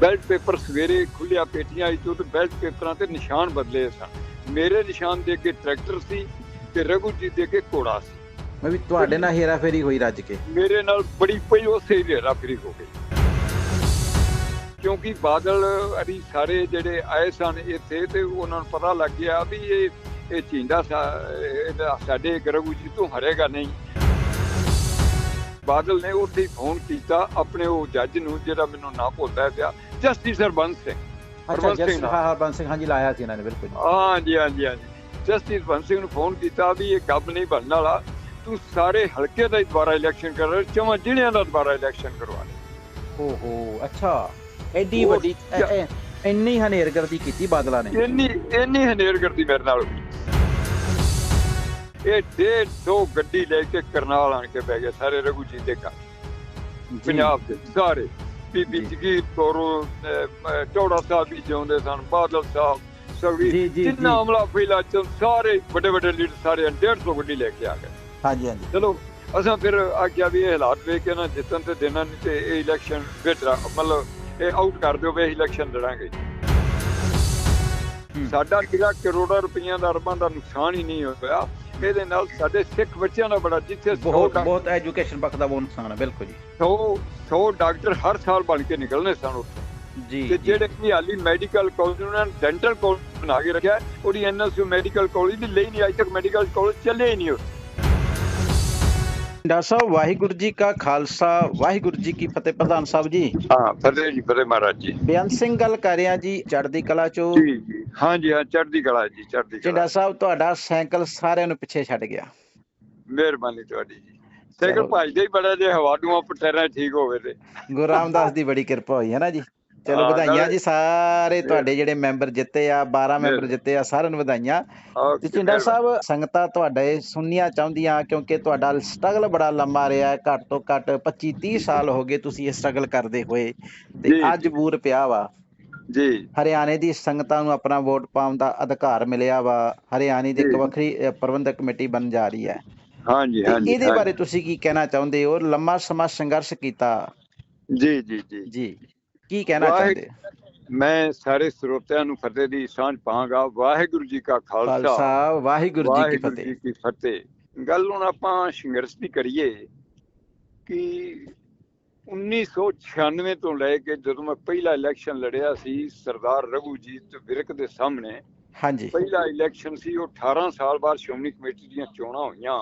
Ballot paper ਸਵੇਰੇ ਖੁੱਲਿਆ ਪੇਟੀਆਂ ਆਈ ਤੋਂ ਤੇ ਬੈਲਟ ਪੇਪਰਾਂ ਤੇ ਨਿਸ਼ਾਨ ਬਦਲੇ ਸਨ। ਮੇਰੇ ਨਿਸ਼ਾਨ ਦੇ ਅੱਗੇ ਟਰੈਕਟਰ ਸੀ ਤੇ ਰਘੂ ਜੀ ਦੇ ਅੱਗੇ ਘੋੜਾ ਸੀ। ਮੈਂ ਵੀ ਤੁਹਾਡੇ ਨਾਲ ਹੇਰਾਫੇਰੀ ਹੋਈ ਰੱਜ ਕੇ। ਮੇਰੇ ਨਾਲ ਬੜੀ ਪਈ ਉਸੇ ਹੇਰਾ ਫੇਰੀ ਹੋ ਗਈ। ਕਿਉਂਕਿ ਬਾਦਲ ਅਰੀ ਸਾਰੇ ਜਿਹੜੇ ਆਏ ਸਨ ਇੱਥੇ ਤੇ ਉਹਨਾਂ ਨੂੰ ਪਤਾ ਲੱਗ ਗਿਆ ਵੀ ਇਹ ਇਹ ਚਿੰਦਾ ਸਾਡੇ ਗਰਗੂ ਜੀ ਤੋਂ ਹਰੇਗਾ ਨਹੀਂ। ਬਾਦਲ ਨੇ ਉੱਥੇ ਫੋਨ ਕੀਤਾ ਆਪਣੇ ਉਹ ਜੱਜ ਨੂੰ ਜਿਹੜਾ ਮੈਨੂੰ ਨਾ ਭੁੱਲਦਾ ਪਿਆ। ਜਸਟਿਸ ਹਰਬੰਸ ਸਿੰਘ। ਅੱਛਾ ਹਰਬੰਸ ਸਿੰਘ ਜਸ ਨਾਲ। ਹਾਂ ਹਰਬੰਸ ਸਿੰਘ ਹਾਂਜੀ ਲਾਇਆ ਸੀ ਇਹਨਾਂ ਨੇ ਬਿਲਕੁਲ ਹਾਂਜੀ ਹਾਂਜੀ ਹਾਂਜੀ। ਜਸਟਿਸ ਬੰਸ ਸਿੰਘ ਨੂੰ ਫੋਨ ਕੀਤਾ ਵੀ ਇਹ ਗੱਬ ਨਹੀਂ ਬਣਨ ਵਾਲਾ। ਤੂੰ ਸਾਰੇ ਹਲਕੇ ਦਾ ਹੀ ਦੁਬਾਰਾ ਇਲੈਕਸ਼ਨ ਕਰ ਰਿਹਾ ਚਵਾਂ ਜ਼ਿਲ੍ਹਿਆਂ ਦਾ ਦੁਬਾਰਾ ਇਲੈਕਸ਼ਨ ਕਰਵਾ ਲੈ ਓਹੋ ਅੱਛਾ। ਐਡੀ ਵੱਡੀ ਇੰਨੀ ਹਨੇਰਗਰਦੀ ਕੀਤੀ ਬਾਦਲਾਂ ਨੇ। ਇੰਨੀ ਇੰਨੀ ਹਨੇਰਗਰਦੀ ਮੇਰੇ ਨਾਲ ਹੋਈ। ਇਹ ਡੇਢ ਦੋ ਗੱਡੀ ਲੈ ਕੇ ਕਰਨਾਲ ਆਣ ਕੇ ਬਹਿ ਗਏ ਸਾਰੇ ਰਘੂ ਜੀ ਦੇ ਘਰ। ਜੀ। ਪੰਜਾਬ ਦੇ ਸਾਰੇ। ਬੀਬੀ ਜਗੀਰ ਕੌਰ ਟੌੜਾ ਸਾਹਿਬ ਵੀ ਜਿਉਂਦੇ ਸਨ ਬਾਦਲ ਸਾਹਿਬ ਜੀ, ਜਿੰਨਾ ਜੀ। ਹਮਲਾ ਫੈਲਾ ਚ ਸਾਰੇ ਵੱਡੇ ਵੱਡੇ ਲੀਡਰ ਸਾਰੇ 150 ਗੱਡੀ ਲੈ ਕੇ ਆ ਗਏ ਹਾਂਜੀ ਹਾਂਜੀ ਚਲੋ ਅਸਾਂ ਫਿਰ ਆਖਿਆ ਵੀ ਇਹ ਹਾਲਾਤ ਵੇਖ ਕੇ ਨਾ ਜਿੱਤਣ ਤੇ ਦੇਣਾ ਨਹੀਂ ਤੇ ਇਹ ਇਲੈਕਸ਼ਨ ਫਿਰ ਮਤਲਬ ਇਹ ਆਊਟ ਕਰ ਦਿਓ ਵੀ ਇਹ ਇਲੈਕਸ਼ਨ ਲੜਾਂਗੇ। ਸਾਡਾ ਕਿਹੜਾ ਕਰੋੜਾਂ ਰੁਪਈਆਂ ਦਾ ਅਰਬਾਂ ਦਾ ਨੁਕਸਾਨ ਹੀ ਨਹੀਂ ਹੋਇਆ ਇਹਦੇ ਨਾਲ ਸਾਡੇ ਸਿੱਖ ਬੱਚਿਆਂ ਦਾ ਬੜਾ ਜਿੱਥੇ ਬਹੁਤ ਬਹੁਤ ਐਜੂਕੇਸ਼ਨ ਪੱਖ ਦਾ ਬਹੁਤ ਨੁਕਸਾਨ ਹੈ ਬਿਲਕੁਲ ਜੀ। 100 100 ਡਾਕਟਰ ਹਰ ਸਾਲ ਬਣ ਕੇ ਨਿਕਲਨੇ ਸਨ। ਉੱਥੇ ਜੀ ਤੇ। ਜਿਹੜੇ ਕਿ ਹਾਲੀ ਮੈਡੀਕਲ ਕਾਲਜ ਉਹਨਾਂ ਨੇ ਡੈਂਟਲ ਕਾਲਜ ਬਣਾ ਕੇ ਰੱਖਿਆ। ਉਹਦੀ ਐਨਐਸਯੂ ਮੈਡੀਕਲ ਕਾਲਜ ਦੀ ਲਈ ਨਹੀਂ ਅਜੇ ਤੱਕ ਮੈਡੀਕਲ ਕਾਲਜ ਚੱਲੇ ਹੀ ਨਹੀਂ ਡਾਕਟਰ ਸਾਹਿਬ ਵਾਹਿਗੁਰੂ ਜੀ ਕਾ ਖਾਲਸਾ। ਵਾਹਿਗੁਰੂ ਜੀ ਕੀ ਫਤਿਹ ਪ੍ਰਧਾਨ ਸਾਹਿਬ ਜੀ। ਹਾਂ ਫਤਿਹ ਜੀ ਫਤਿਹ ਮਹਾਰਾਜ ਜੀ। ਬੇਅੰਤ ਸਿੰਘ ਗੱਲ ਕਰ ਰਿਹਾ ਜੀ ਚੜ੍ਹਦੀ ਕਲਾ ਚੋਂ। ਜੀ ਜੀ। ਹਾਂਜੀ ਹਾਂ ਚੜ੍ਹਦੀ ਕਲਾ ਜੀ ਚੜ੍ਹਦੀ ਕਲਾ। ਡਾਕਟਰ ਸਾਹਿਬ ਤੁਹਾਡਾ ਸਾਈਕਲ ਸਾਰਿਆਂ ਨੂੰ ਪਿੱਛੇ ਛੱਡ ਗਿਆ। ਮਿਹਰਬਾਨੀ ਤੁਹਾਡੀ ਜੀ। ਸਾਈਕਲ। ਭਜਦੇ ਹੀ ਬੜਾ ਜੇ ਹਵਾ ਨੂੰ ਪਟੇਰਾ ਠੀਕ ਹੋਵੇ ਤੇ। ਗੁਰੂ ਰਾਮਦਾਸ ਦੀ ਬੜੀ ਕਿਰਪਾ ਹੋਈ ਹੈ ਨਾ ਜੀ? ਚਲੋ ਵਧਾਈਆਂ ਜੀ ਸਾਰੇ ਤੁਹਾਡੇ ਜਿਹੜੇ ਮੈਂਬਰ ਜਿੱਤੇ ਆ 12 ਮੈਂਬਰ ਜਿੱਤੇ ਆ ਸਾਰਿਆਂ ਨੂੰ ਵਧਾਈਆਂ। ਤੇ ਚਿੰਡਾ ਸਾਹਿਬ ਸੰਗਤਾਂ ਤੁਹਾਡੇ ਸੁਣਨੀਆਂ ਚਾਹੁੰਦੀਆਂ ਕਿਉਂਕਿ ਤੁਹਾਡਾ ਸਟਰਗਲ ਬੜਾ ਲੰਮਾ ਰਿਹਾ ਘੱਟ ਤੋਂ ਘੱਟ 25 30 ਸਾਲ ਹੋ ਗਏ ਤੁਸੀਂ ਇਹ ਸਟਰਗਲ ਕਰਦੇ ਹੋਏ। ਤੇ ਅੱਜ ਬੂਰ ਪਿਆ ਵਾ। ਜੀ। ਹਰਿਆਣੇ ਦੀ ਸੰਗਤਾਂ ਨੂੰ ਆਪਣਾ ਵੋਟ ਪਾਉਣ ਦਾ ਅਧਿਕਾਰ ਮਿਲਿਆ ਵਾ। ਹਰਿਆਣੇ ਦੀ ਇੱਕ। ਵੱਖਰੀ ਪ੍ਰਬੰਧਕ ਕਮੇਟੀ ਬਣ ਜਾ ਰਹੀ ਹੈ। ਹਾਂਜੀ ਹਾਂਜੀ ਇਹਦੇ। ਬਾਰੇ ਤੁਸੀਂ ਕੀ ਕਹਿਣਾ ਚਾਹੁੰਦੇ ਹੋ? ਲੰਮਾ ਸਮਾਂ ਸੰਘਰਸ਼ ਕੀਤਾ। ਜੀ ਜੀ ਜੀ। ਜੀ। ਕੀ ਕਹਿਣਾ ਚਾਹੁੰਦੇ? ਮੈਂ ਸਾਰੇ ਸਰੋਤਿਆਂ ਨੂੰ ਫਤਿਹ ਦੀ ਸਾਂਝ ਪਾਵਾਂਗਾ। ਵਾਹਿਗੁਰੂ ਜੀ ਕਾ ਖਾਲਸਾ। ਖਾਲਸਾ ਵਾਹਿਗੁਰੂ ਜੀ ਕੀ ਵਾਹਿਗੁਰੂ ਫਤਿਹ। ਜੀ ਕੀ ਫਤਿਹ। ਗੱਲ ਹੁਣ ਆਪਾਂ ਸੰਘਰਸ਼ ਦੀ ਕਰੀਏ ਕਿ 1996 ਤੋਂ ਲੈ ਕੇ ਜਦੋਂ ਮੈਂ ਪਹਿਲਾ ਇਲੈਕਸ਼ਨ ਲੜਿਆ ਸੀ ਸਰਦਾਰ ਰਘੂਜੀਤ ਵਿਰਕ ਦੇ ਸਾਹਮਣੇ ਹਾਂਜੀ। ਪਹਿਲਾ ਇਲੈਕਸ਼ਨ ਸੀ ਉਹ 18 ਸਾਲ ਬਾਅਦ ਸ਼੍ਰੋਮਣੀ ਕਮੇਟੀ ਦੀਆਂ ਚੋਣਾਂ ਹੋਈਆਂ।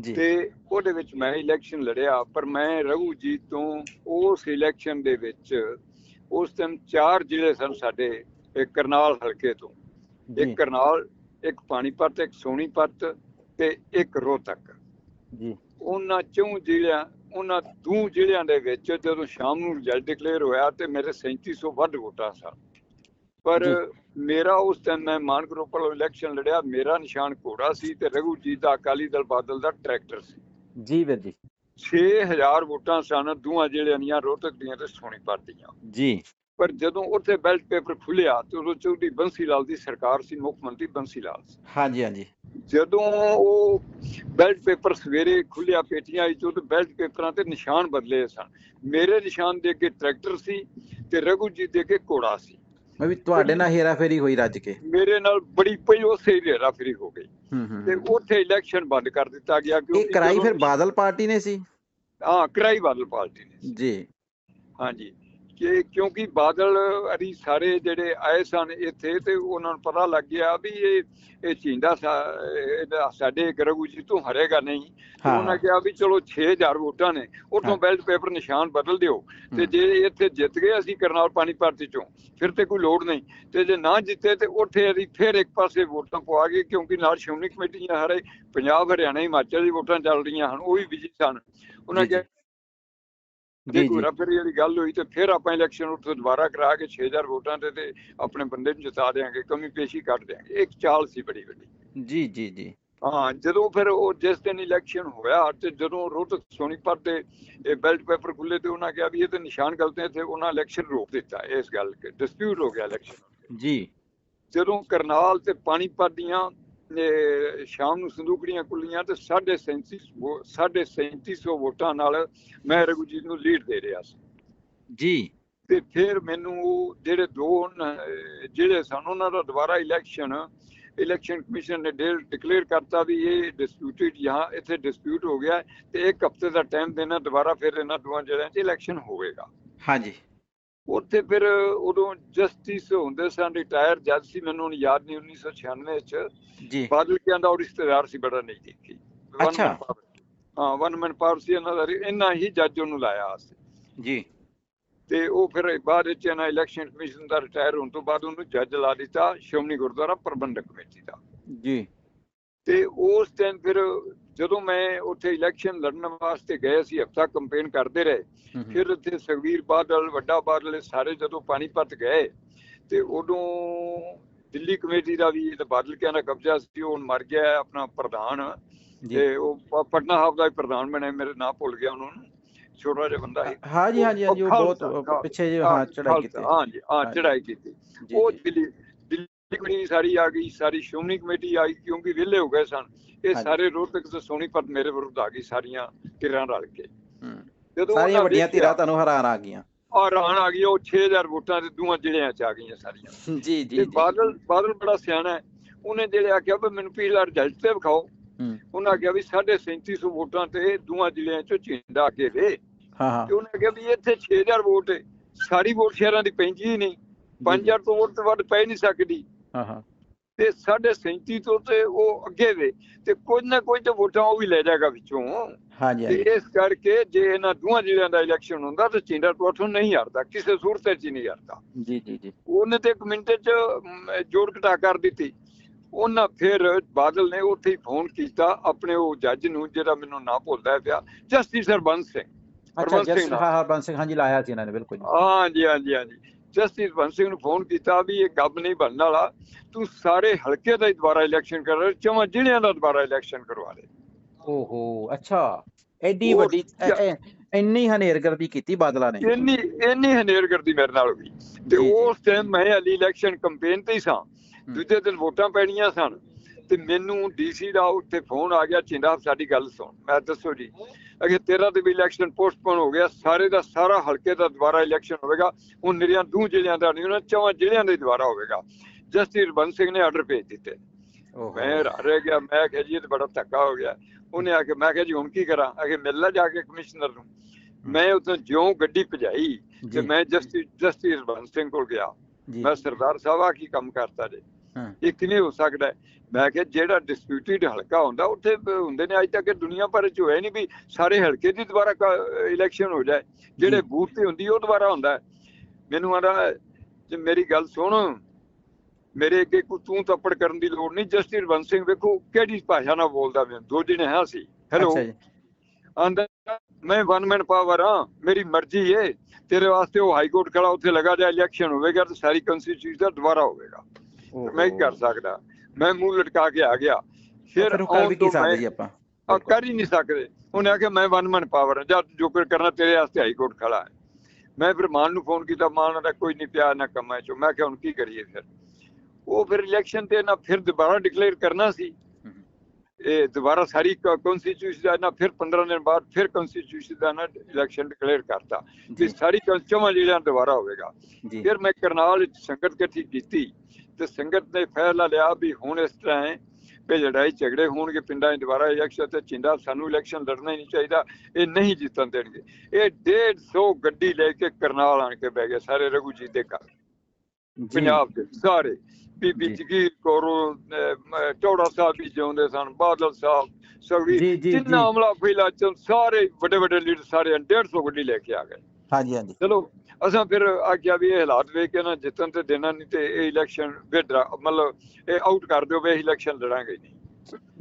ਜੀ। ਤੇ ਉਹਦੇ ਵਿੱਚ ਮੈਂ ਇਲੈਕਸ਼ਨ ਲੜਿਆ ਪਰ ਮੈਂ ਰਘੂਜੀਤ ਤੋਂ ਉਸ ਇਲੈਕਸ਼ਨ ਦੇ ਵਿੱਚ ਉਸ ਟਾਈਮ ਚਾਰ ਜ਼ਿਲ੍ਹੇ ਸਨ ਸਾਡੇ ਇੱਕ ਕਰਨਾਲ ਹਲਕੇ ਤੋਂ ਇੱਕ ਕਰਨਾਲ ਇੱਕ ਪਾਣੀਪਤ ਇੱਕ ਸੋਨੀਪਤ ਤੇ ਇੱਕ ਰੋਹਤਕ। ਜੀ। ਉਹਨਾਂ ਚੋਂ ਜ਼ਿਲ੍ਹਿਆਂ ਉਹਨਾਂ ਦੋ ਜ਼ਿਲ੍ਹਿਆਂ ਦੇ ਵਿੱਚ ਜਦੋਂ ਸ਼ਾਮ ਨੂੰ ਰਿਜ਼ਲਟ ਡਿਕਲੇਅਰ ਹੋਇਆ ਤੇ ਮੇਰੇ 3700 ਵੱਧ ਵੋਟਾਂ ਸਨ। ਪਰ। ਮੇਰਾ ਉਸ ਟਾਈਮ ਮੈਂ ਮਾਨ ਗਰੁੱਪ ਵੱਲੋਂ ਇਲੈਕਸ਼ਨ ਲੜਿਆ ਮੇਰਾ ਨਿਸ਼ਾਨ ਘੋੜਾ ਸੀ ਤੇ ਰਘੂਜੀਤ ਦਾ ਅਕਾਲੀ ਦਲ ਬਾਦਲ ਦਾ ਟਰੈਕਟਰ ਸੀ। ਜੀ ਵੀਰ ਜੀ। 6000 ਵੋਟਾਂ ਸਨ ਦੋਵਾਂ ਜ਼ਿਲ੍ਹਿਆਂ ਦੀਆਂ ਰੋਹਤਕ ਦੀਆਂ ਤੇ ਸੋਨੀਪਤ ਦੀਆਂ। ਜੀ। ਪਰ ਜਦੋਂ ਉੱਥੇ ਬੈਲਟ ਪੇਪਰ ਖੁੱਲਿਆ ਤੇ ਉਦੋਂ ਚੌਧਰੀ ਬੰਸੀ ਲਾਲ ਦੀ ਸਰਕਾਰ ਸੀ ਮੁੱਖ ਮੰਤਰੀ ਬੰਸੀ ਲਾਲ ਹਾਂਜੀ ਹਾਂਜੀ। ਜਦੋਂ ਉਹ ਬੈਲਟ ਪੇਪਰ ਸਵੇਰੇ ਖੁੱਲਿਆ ਪੇਟੀਆਂ ਆਈ ਤੋਂ ਤੇ ਬੈਲਟ ਪੇਪਰਾਂ ਤੇ ਨਿਸ਼ਾਨ ਬਦਲੇ ਸਨ। ਮੇਰੇ ਨਿਸ਼ਾਨ ਦੇ ਅੱਗੇ ਟਰੈਕਟਰ ਸੀ ਤੇ ਰਘੂ ਜੀ ਦੇ ਅੱਗੇ ਘੋੜਾ ਸੀ। ਮੈਂ ਵੀ ਤੁਹਾਡੇ ਨਾਲ ਹੇਰਾਫੇਰੀ ਹੋਈ ਰੱਜ ਕੇ। ਮੇਰੇ ਨਾਲ ਬੜੀ ਪਈ ਉਸੇ ਹੀ ਹੇਰਾ ਫੇਰੀ ਹੋ ਗਈ ਤੇ ਉੱਥੇ ਇਲੈਕਸ਼ਨ ਬੰਦ ਕਰ ਦਿੱਤਾ ਗਿਆ ਇਹ ਕਰਾਈ ਫਿਰ ਬਾਦਲ ਪਾਰਟੀ ਨੇ ਸੀ? ਹਾਂ ਕਰਾਈ ਬਾਦਲ ਪਾਰਟੀ ਨੇ ਜੀ। ਹਾਂਜੀ। ਕਿ ਕਿਉਂਕਿ ਬਾਦਲ ਅਰੀ ਸਾਰੇ ਜਿਹੜੇ ਆਏ ਸਨ ਇੱਥੇ ਤੇ ਉਹਨਾਂ ਨੂੰ ਪਤਾ ਲੱਗ ਗਿਆ ਵੀ ਇਹ ਇਹ ਚਿੰਦਾ ਸਾਡੇ ਗਰਗੂ ਜੀ ਤੋਂ ਹਰੇਗਾ ਨਹੀਂ। ਉਹਨਾਂ ਕਿਹਾ ਵੀ ਚਲੋ 6000 ਵੋਟਾਂ ਨੇ ਹਾਂ। ਬੈਲਟ ਪੇਪਰ ਨਿਸ਼ਾਨ ਬਦਲ ਦਿਓ ਤੇ। ਜੇ ਇੱਥੇ ਜਿੱਤ ਗਏ ਅਸੀਂ ਕਰਨਾਲ ਪਾਣੀਪਤ ਚੋਂ ਫਿਰ ਤੇ ਕੋਈ ਲੋੜ ਨਹੀਂ ਤੇ ਜੇ ਨਾ ਜਿੱਤੇ ਤੇ ਉੱਥੇ ਅਸੀਂ ਫਿਰ ਇੱਕ ਪਾਸੇ ਵੋਟਾਂ ਪਵਾ ਗਏ ਕਿਉਂਕਿ ਨਾਲ ਸ਼੍ਰੋਮਣੀ ਕਮੇਟੀ ਦੀਆਂ ਹਰੇ ਪੰਜਾਬ ਹਰਿਆਣਾ ਹਿਮਾਚਲ ਦੀ ਵੋਟਾਂ ਚੱਲ ਰਹੀਆਂ ਹਨ ਉਹ ਵੀ ਬਿਜ਼ੀ ਸਨ ਉਹਨਾਂ। ਕਿਹਾ ਜੀ ਕੋਈ ਫਿਰ ਜਿਹੜੀ ਗੱਲ ਹੋਈ ਤੇ ਫਿਰ ਆਪਾਂ ਇਲੈਕਸ਼ਨ ਉੱਥੇ ਦੁਬਾਰਾ ਕਰਾ ਕੇ 6000 ਵੋਟਾਂ ਤੇ ਤੇ ਆਪਣੇ ਬੰਦੇ ਨੂੰ ਜਿਤਾ ਦੇਾਂਗੇ ਕਮੀ ਪੇਸ਼ੀ ਕੱਢ ਦੇਾਂਗੇ ਇੱਕ ਚਾਲ ਸੀ ਬੜੀ ਵੱਡੀ। ਜੀ ਜੀ ਜੀ। ਹਾਂ ਜਦੋਂ ਫਿਰ ਉਹ ਜਿਸ ਦਿਨ ਇਲੈਕਸ਼ਨ ਹੋਇਆ ਤੇ ਜਦੋਂ ਰੋਹਤਕ ਸੋਨੀਪਤ ਦੇ ਇਹ ਬੈਲਟ ਪੇਪਰ ਖੁੱਲੇ ਤੇ ਉਹਨਾਂ ਕਿਹਾ ਵੀ ਇਹ ਤੇ ਨਿਸ਼ਾਨ ਗਲਤ ਨੇ ਤੇ ਉਹਨਾਂ ਇਲੈਕਸ਼ਨ ਰੋਕ ਦਿੱਤਾ ਇਸ ਗੱਲ ਕੇ ਡਿਸਪਿਊਟ ਹੋ ਗਿਆ ਇਲੈਕਸ਼ਨ ਜੀ। ਜਦੋਂ ਕਰਨਾਲ ਤੇ ਪਾਣੀਪਤ ਦੀਆਂ ਸ਼ਾਮ ਨੂੰ ਸੰਦੂਕੜੀਆਂ ਖੁੱਲੀਆਂ ਤੇ 37 3750 ਵੋਟਾਂ ਨਾਲ ਮੈਂ ਰਘੁਜੀਤ ਨੂੰ ਲੀਡ ਦੇ ਰਿਹਾ ਸੀ। ਜੀ। ਤੇ ਫਿਰ ਮੈਨੂੰ ਉਹ ਜਿਹੜੇ ਦੋ ਜਿਹੜੇ ਸਨ ਉਹਨਾਂ ਦਾ ਦੁਬਾਰਾ ਇਲੈਕਸ਼ਨ ਇਲੈਕਸ਼ਨ ਕਮਿਸ਼ਨ ਨੇ ਡਿਕਲੇਅਰ ਕਰਤਾ ਵੀ ਇਹ ਡਿਸਪਿਊਟਡ ਯਹਾਂ ਇੱਥੇ ਡਿਸਪਿਊਟ ਹੋ ਗਿਆ ਤੇ ਇੱਕ ਹਫ਼ਤੇ ਦਾ ਟਾਈਮ ਦੇਣਾ ਦੁਬਾਰਾ ਫਿਰ ਇਹਨਾਂ ਦੋਵਾਂ ਜਿਹੜਿਆਂ 'ਚ ਇਲੈਕਸ਼ਨ ਹੋਵੇਗਾ। ਹਾਂਜੀ। ਉੱਥੇ ਫਿਰ ਉਦੋਂ ਜਸਟਿਸ ਹੁੰਦੇ ਸਨ ਰਿਟਾਇਰ ਜੱਜ ਸੀ ਮੈਨੂੰ ਹੁਣ ਯਾਦ ਨਹੀਂ 1996 ਚ ਜੀ। ਬਾਦਲ ਕਿਆਂ ਦਾ ਉਹ ਰਿਸ਼ਤੇਦਾਰ ਸੀ ਬੜਾ ਨਹੀਂ ਦੇਖੀ ਅੱਛਾ। ਹਾਂ ਵਨ ਮੈਨ ਪਾਵਰ ਸੀ ਇਹਨਾਂ ਦਾ ਇੰਨਾ ਹੀ ਜੱਜ ਉਹਨੂੰ ਲਾਇਆ ਸੀ। ਜੀ। ਤੇ ਉਹ ਫਿਰ ਬਾਅਦ ਵਿੱਚ ਇਹਨਾਂ ਇਲੈਕਸ਼ਨ ਕਮਿਸ਼ਨ ਦਾ ਰਿਟਾਇਰ ਹੋਣ ਤੋਂ ਬਾਅਦ ਉਹਨੂੰ ਜੱਜ ਲਾ ਦਿੱਤਾ ਸ਼੍ਰੋਮਣੀ ਗੁਰਦੁਆਰਾ ਪ੍ਰਬੰਧਕ ਕਮੇਟੀ ਦਾ। ਜੀ। ਤੇ ਉਸ ਟਾਈਮ ਫਿਰ ਜਦੋਂ ਮੈਂ ਉੱਥੇ ਇਲੈਕਸ਼ਨ ਲੜਨ ਵਾਸਤੇ ਗਏ ਸੀ ਹਫਤਾ ਕੰਪੇਨ ਕਰਦੇ ਰਹੇ। ਫਿਰ ਉੱਥੇ ਸੁਖਬੀਰ ਬਾਦਲ ਵੱਡਾ ਬਾਦਲ ਸਾਰੇ ਜਦੋਂ ਪਾਣੀਪਤ ਗਏ ਤੇ ਉਦੋਂ ਦਿੱਲੀ ਕਮੇਟੀ ਦਾ ਵੀ ਇਹ ਬਾਦਲ ਕਿਆਂ ਦਾ ਕਬਜ਼ਾ ਸੀ ਉਹ ਮਰ ਗਿਆ ਹੈ ਆਪਣਾ ਪ੍ਰਧਾਨ ਤੇ ਉਹ ਪਟਨਾ ਹਾਊਸ ਦਾ ਵੀ ਪ੍ਰਧਾਨ ਬਣਿਆ ਮੇਰੇ ਨਾਂ ਭੁੱਲ ਗਿਆ ਉਹਨਾਂ ਨੂੰ ਛੋਟਾ ਜਿਹਾ ਬੰਦਾ ਸੀ। ਹਾਂਜੀ ਹਾਂਜੀ ਉਹ ਬਹੁਤ ਪਿੱਛੇ ਜੇ ਹਾਂ ਚੜਾਈ ਕੀਤੀ। ਹਾਂਜੀ ਹਾਂ। ਚੜਾਈ ਕੀਤੀ। ਉਹ ਦਿੱਲੀ ਕਮੇਟੀ ਸਾਰੀ ਆ ਗਈ ਸਾਰੀ ਸ਼੍ਰੋਮਣੀ ਕਮੇਟੀ ਆ ਗਈ ਕਿਉਂਕਿ ਵਿਹਲੇ ਹੋ ਗਏ ਸਨ। ਇਹ। ਸਾਰੇ ਰੋਹਤਕ ਤੇ ਸੋਨੀਪਤ ਮੇਰੇ ਵਿਰੁੱਧ ਆ ਗਈ ਸਾਰੀਆਂ ਧਿਰਾਂ ਰਲ ਕੇ। ਜਦੋਂ ਸਾਰੀਆਂ ਵੱਡੀਆਂ ਧਿਰਾਂ ਤੁਹਾਨੂੰ ਹਰਾਨ ਆ ਗਈਆਂ। ਔਰ ਰਾਣ ਆ ਗਈ ਉਹ 6000 ਵੋਟਾਂ ਦੇ ਦੋਵਾਂ ਜ਼ਿਲ੍ਹਿਆਂ ਚ ਆ ਗਈਆਂ ਸਾਰੀਆਂ। ਜੀ ਜੀ ਤੇ ਬਾਦਲ ਬਾਦਲ ਬੜਾ ਸਿਆਣਾ ਹੈ। ਉਹਨੇ ਜਿਹੜੇ ਆਖਿਆ ਵੀ ਮੈਨੂੰ ਪਿਛਲਾ ਰਿਜ਼ਲਟ ਤੇ ਵਿਖਾਓ। ਉਹਨਾਂ ਆਖਿਆ ਵੀ 3750 ਵੋਟਾਂ ਤੇ ਦੋਵਾਂ ਜ਼ਿਲ੍ਹਿਆਂ ਚੋਂ ਚਿੰਦਾ ਆ ਕੇ ਦੇ ਹਾਂ ਹਾਂ। ਤੇ ਉਹਨੇ ਕਿਹਾ ਵੀ ਇੱਥੇ 6000 ਵੋਟ ਸਾਰੀ ਵੋਟ ਸ਼ਹਿਰਾਂ ਦੀ ਪੈਂਦੀ ਹੀ ਨਹੀਂ। 5000 ਤੋਂ ਵੋਟ ਤੋਂ ਵੱਧ ਪੈ ਨਹੀਂ ਸਕਦੀ। ਹਾਂ ਹਾਂ। ਤੇ 37.5 ਤੋਂ ਤੇ ਉਹ ਅੱਗੇ ਵੇ ਤੇ ਕੁਝ ਨਾ ਕੁਝ ਤੇ ਵੋਟਾਂ ਉਹ ਵੀ ਲੈ ਜਾਏਗਾ ਵਿੱਚੋਂ। ਹਾਂਜੀ ਤੇ ਇਸ ਕਰਕੇ ਜੇ ਇਹਨਾਂ ਦੋਵਾਂ ਜ਼ਿਲ੍ਹਿਆਂ ਦਾ ਇਲੈਕਸ਼ਨ ਹੁੰਦਾ ਤਾਂ ਚਿੰਦਾ ਤੋਂ ਉੱਥੋਂ ਨਹੀਂ ਹਾਰਦਾ ਕਿਸੇ ਸੂਰਤ 'ਚ ਹੀ ਨਹੀਂ ਹਾਰਦਾ। ਜੀ ਜੀ ਜੀ। ਉਹਨੇ ਤੇ ਇੱਕ ਮਿੰਟ 'ਚ ਜੋੜ ਘਟਾ ਕਰ ਦਿੱਤੀ। ਉਹਨਾਂ ਫਿਰ ਬਾਦਲ ਨੇ ਉੱਥੇ ਹੀ ਫੋਨ ਕੀਤਾ ਆਪਣੇ ਉਹ ਜੱਜ ਨੂੰ ਜਿਹੜਾ ਮੈਨੂੰ ਨਾਂ ਭੁੱਲਦਾ ਹੈ ਪਿਆ ਜਸਟਿਸ ਹਰਬੰਸ ਸਿੰਘ। ਅੱਛਾ ਹਰਬੰਸ ਜਸ ਸਿੰਘ ਨਾਲ। ਹਾਂ ਹਰਬੰਸ ਸਿੰਘ ਹਾਂਜੀ ਲਾਇਆ ਸੀ ਇਹਨਾਂ ਨੇ ਬਿਲਕੁਲ ਜੀ। ਹਾਂਜੀ ਹਾਂਜੀ ਹਾਂਜੀ। ਜਸਟਿਸ ਬੰਸ ਸਿੰਘ ਨੂੰ ਫੋਨ ਕੀਤਾ ਵੀ ਇਹ ਗੱਬ ਨਹੀਂ ਬਣਨ ਵਾਲਾ। ਤੂੰ ਸਾਰੇ ਹਲਕੇ ਦਾ ਹੀ ਦੁਬਾਰਾ ਇਲੈਕਸ਼ਨ ਕਰ ਚਵਾਂ ਜ਼ਿਲ੍ਹਿਆਂ ਦਾ ਦੁਬਾਰਾ ਇਲੈਕਸ਼ਨ ਕਰਵਾ ਦੇ ਓਹੋ ਅੱਛਾ। ਐਡੀ ਵੱਡੀ ਇੰਨੀ ਹਨੇਰਗਰਦੀ ਕੀਤੀ ਬਾਦਲਾਂ ਨੇ। ਇੰਨੀ ਇੰਨੀ ਹਨੇਰਗਰਦੀ ਮੇਰੇ ਨਾਲ ਹੋਈ ਤੇ। ਉਸ ਟਾਈਮ ਮੈਂ ਅਲੀ ਇਲੈਕਸ਼ਨ ਕੈਂਪੇਨ ਤੇ ਹੀ ਸਾਂ। ਦੂਜੇ ਦਿਨ ਵੋਟਾਂ ਪੈਣੀਆਂ ਸਨ। ਤੇ ਮੈਨੂੰ ਡੀਸੀ ਦਾ ਉੱਥੇ ਫੋਨ ਆ ਗਿਆ ਚਿੰਦਾ ਸਾਡੀ ਗੱਲ ਸੁਣ। ਮੈਂ ਦੱਸੋ ਜੀ ਅਗੇ ਤੇਰਾ ਤੇ ਵੀ ਇਲੈਕਸ਼ਨ ਪੋਸਟਪੋਨ ਹੋ ਗਿਆ ਸਾਰੇ ਦਾ ਸਾਰਾ ਹਲਕੇ ਦਾ ਦੁਬਾਰਾ ਇਲੈਕਸ਼ਨ ਹੋਵੇਗਾ ਉਹ ਨਿਰਿਆਂ ਦੂ ਜ਼ਿਲ੍ਹਿਆਂ ਦਾ ਨਹੀਂ ਉਹਨਾਂ ਚੌਂ ਜ਼ਿਲ੍ਹਿਆਂ ਦਾ ਦੁਬਾਰਾ ਹੋਵੇਗਾ। ਜਸਟਿਸ ਬੰਸ ਸਿੰਘ ਨੇ ਆਰਡਰ ਭੇਜ ਦਿੱਤੇ। ਮੈਂ ਰਹਿ ਗਿਆ ਮੈਂ ਕਿਹਾ ਜੀ ਇਹ ਤਾਂ ਬੜਾ ਧੱਕਾ ਹੋ ਗਿਆ। ਉਹਨੇ ਆ ਕੇ ਮੈਂ ਕਿਹਾ ਜੀ ਹੁਣ ਕੀ ਕਰਾਂ? ਅਗੇ ਮਿਲ ਲਾ ਜਾ ਕੇ ਕਮਿਸ਼ਨਰ ਨੂੰ। ਮੈਂ ਉਦੋਂ ਜਿਉਂ ਗੱਡੀ ਭਜਾਈ ਤੇ ਮੈਂ ਜਸਟਿਸ ਜਸਟਿਸ ਬੰਸ ਸਿੰਘ ਕੋਲ ਗਿਆ। ਮੈਂ ਸਰਦਾਰ ਸਾਹਿਬ ਕੀ ਕੰਮ ਕਰਤਾ ਜੇ? ਇਹ ਕਿਵੇਂ ਹੋ ਸਕਦਾ? ਮੈਂ ਕਿਹਾ ਜਿਹੜਾ ਡਿਸਪਿਊਟਡ ਹਲਕਾ ਹੁੰਦਾ ਉੱਥੇ ਹੁੰਦੇ ਨੇ ਅੱਜ ਤੱਕ ਦੁਨੀਆ ਭਰ ਚ ਹੋਇਆ ਨਹੀਂ ਵੀ ਸਾਰੇ ਹਲਕੇ ਦੀ ਦੁਬਾਰਾ ਇਲੈਕਸ਼ਨ ਹੋ ਜਾਏ। ਜਿਹੜੇ। ਬੂਥ ਤੇ ਹੁੰਦੀ ਉਹ ਦੁਬਾਰਾ ਹੁੰਦਾ। ਮੈਨੂੰ ਆਦਾ ਜੇ ਮੇਰੀ ਗੱਲ ਸੁਣ ਮੇਰੇ ਅੱਗੇ ਕੋਈ ਤੂੰ ਤੱਪੜ ਕਰਨ ਦੀ ਲੋੜ ਨਹੀਂ ਜਸਟਿਸ ਬੰਸ ਸਿੰਘ ਵੇਖੋ ਕਿਹੜੀ ਭਾਸ਼ਾ ਨਾਲ ਬੋਲਦਾ ਮੈਂ ਦੋ ਦਿਨ ਹੈ ਸੀ ਹੈਲੋ ਆਂਦਾ ਮੈਂ ਵਨ ਮੈਨ ਪਾਵਰ ਹਾਂ ਮੇਰੀ ਮਰਜ਼ੀ ਏ। ਤੇਰੇ ਵਾਸਤੇ ਉਹ ਹਾਈ ਕੋਰਟ ਖੜਾ ਉੱਥੇ ਲਗਾ ਜਾ ਇਲੈਕਸ਼ਨ ਹੋਵੇਗਾ ਤੇ ਸਾਰੀ ਕਨਸਟੀਟਿਊਸ਼ਨ ਦਾ ਦੁਬਾਰਾ ਹੋਵੇਗਾ। ਮੈਂ ਕੀ ਕਰ ਸਕਦਾ। ਮੈਂ ਮੂੰਹ ਲਟਕਾ ਕੇ ਆ ਗਿਆ। ਫਿਰ ਕਰ ਵੀ ਤੋਂ ਕੀ ਸਕਦੇ ਆਪਾਂ? ਆ ਕਰ ਹੀ ਨਹੀਂ ਸਕਦੇ। ਉਹਨੇ ਆਖਿਆ ਮੈਂ ਵਨ ਮੈਨ ਪਾਵਰ ਹਾਂ। ਜਦ ਜੋ ਕੁਝ ਕਰਨਾ ਤੇਰੇ ਵਾਸਤੇ ਹਾਈ ਕੋਰਟ ਖੜਾ ਹੈ। ਮੈਂ ਫਿਰ ਮਾਨ ਨੂੰ ਫੋਨ ਕੀਤਾ। ਮਾਨ ਦਾ ਕੋਈ ਨਹੀਂ ਪਿਆ ਨਾ ਕੰਮਾਂ ਚੋਂ। ਮੈਂ ਕਿਹਾ ਹੁਣ ਕੀ ਕਰੀਏ ਫਿਰ? ਉਹ ਫਿਰ ਇਲੈਕਸ਼ਨ ਤੇ ਨਾ ਫਿਰ ਦੁਬਾਰਾ ਡਿਕਲੇਅਰ ਕਰਨਾ ਸੀ। ਇਹ ਦੁਬਾਰਾ ਸਾਰੀ ਕਨਸਟੀਟਿਊਸ਼ਨ ਦਾ ਨਾ ਫਿਰ 15 ਦਿਨ ਬਾਅਦ ਫਿਰ ਕਨਸਟੀਟਿਊਸ਼ਨ ਦਾ ਨਾ ਇਲੈਕਸ਼ਨ ਡਿਕਲੇਅਰ ਕਰਤਾ। ਜੀ। ਸਾਰੀ ਚੌਵਾਂ ਜਿਹੜਿਆਂ ਦੁਬਾਰਾ ਹੋਵੇਗਾ। ਫਿਰ ਮੈਂ ਕਰਨਾਲ ਵਿੱਚ ਸੰਗਤ ਇਕੱਠੀ ਕੀਤੀ। ਤੇ ਸੰਗਤ ਨੇ ਫੈਸਲਾ ਲਿਆ ਵੀ ਹੁਣ ਇਸ ਤਰ੍ਹਾਂ ਹੈ ਵੀ ਲੜਾਈ ਝਗੜੇ ਹੋਣਗੇ ਪਿੰਡਾਂ 'ਚ ਦੁਬਾਰਾ ਇਲੈਕਸ਼ਨ ਤੇ ਚਿੰਦਾ ਸਾਨੂੰ ਇਲੈਕਸ਼ਨ ਲੜਨਾ ਹੀ ਨਹੀਂ ਚਾਹੀਦਾ ਇਹ ਨਹੀਂ ਜਿੱਤਣ ਦੇਣਗੇ। ਇਹ 150 ਗੱਡੀ ਲੈ ਕੇ ਕਰਨਾਲ ਆਣ ਕੇ ਬਹਿ ਗਏ ਸਾਰੇ ਰਘੂਜੀਤ ਦੇ ਘਰ। ਜੀ। ਪੰਜਾਬ ਦੇ ਸਾਰੇ। ਬੀਬੀ ਜੀ। ਜਗੀਰ ਕੋਰੋਂ ਚੌੜਾ ਸਾਹਿਬ ਵੀ ਜਿਉਂਦੇ ਸਨ ਬਾਦਲ ਸਾਹਿਬ ਜੀ, ਜੀ, ਜਿੰਨਾ ਜੀ। ਹਮਲਾ ਫੈਲਾ ਚੋਂ ਸਾਰੇ ਵੱਡੇ ਵੱਡੇ ਲੀਡਰ ਸਾਰੇ 150 ਗੱਡੀ ਲੈ ਕੇ ਆ ਗਏ। ਹਾਂਜੀ ਹਾਂਜੀ। ਚਲੋ ਅਸਾਂ ਫਿਰ ਆਖਿਆ ਵੀ ਇਹ ਹਾਲਾਤ ਵੇਖ ਕੇ ਨਾ ਜਿੱਤਣ ਤੇ ਦੇਣਾ ਨਹੀਂ ਤੇ ਇਹ ਇਲੈਕਸ਼ਨ ਵਿਦਰਾ ਮਤਲਬ ਇਹ ਆਊਟ ਕਰ ਦਿਓ ਵੀ ਇਲੈਕਸ਼ਨ ਲੜਾਂਗੇ ਨਹੀਂ।